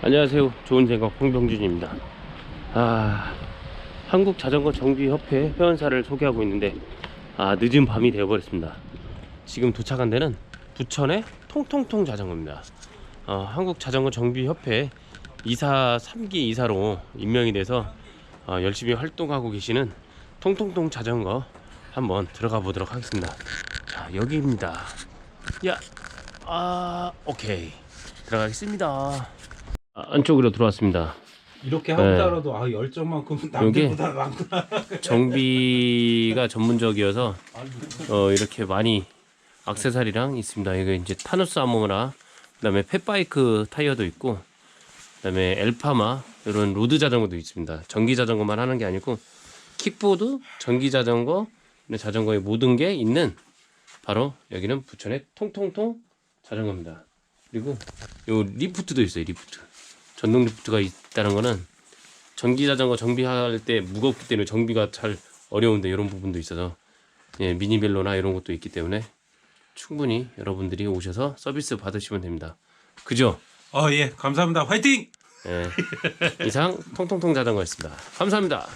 안녕하세요. 좋은 생각 홍병준입니다. 아, 한국 자전거 정비 협회 회원사를 소개하고 있는데 아, 늦은 밤이 되어버렸습니다. 지금 도착한 데는 부천의 통통통 자전거입니다. 어, 한국 자전거 정비 협회 이사 3기 이사로 임명이 돼서 어, 열심히 활동하고 계시는 통통통 자전거 한번 들어가 보도록 하겠습니다. 자, 여기입니다. 야, 아, 오케이. 들어가겠습니다. 아, 안쪽으로 들어왔습니다. 이렇게 네. 하고 살아도 아 열정만큼은 남들보다 많구나. 정비가 전문적이어서 어, 이렇게 많이 악세사리랑 있습니다. 이거 이제 타누스 아모라, 그다음에 펫바이크 타이어도 있고, 그다음에 엘파마 이런 로드 자전거도 있습니다. 전기 자전거만 하는 게 아니고 킥보드, 전기 자전거, 이런 자전거의 모든 게 있는 바로 여기는 부천의 통통통 자전거입니다. 그리고 요 리프트도 있어요. 리프트. 전동 리프트가 있다는 거는 전기 자전거 정비할 때 무겁기 때문에 정비가 잘 어려운데 이런 부분도 있어서 예, 미니벨로나 이런 것도 있기 때문에 충분히 여러분들이 오셔서 서비스 받으시면 됩니다. 그죠? 어 예 감사합니다. 화이팅! 예. 이상 통통통 자전거였습니다. 감사합니다.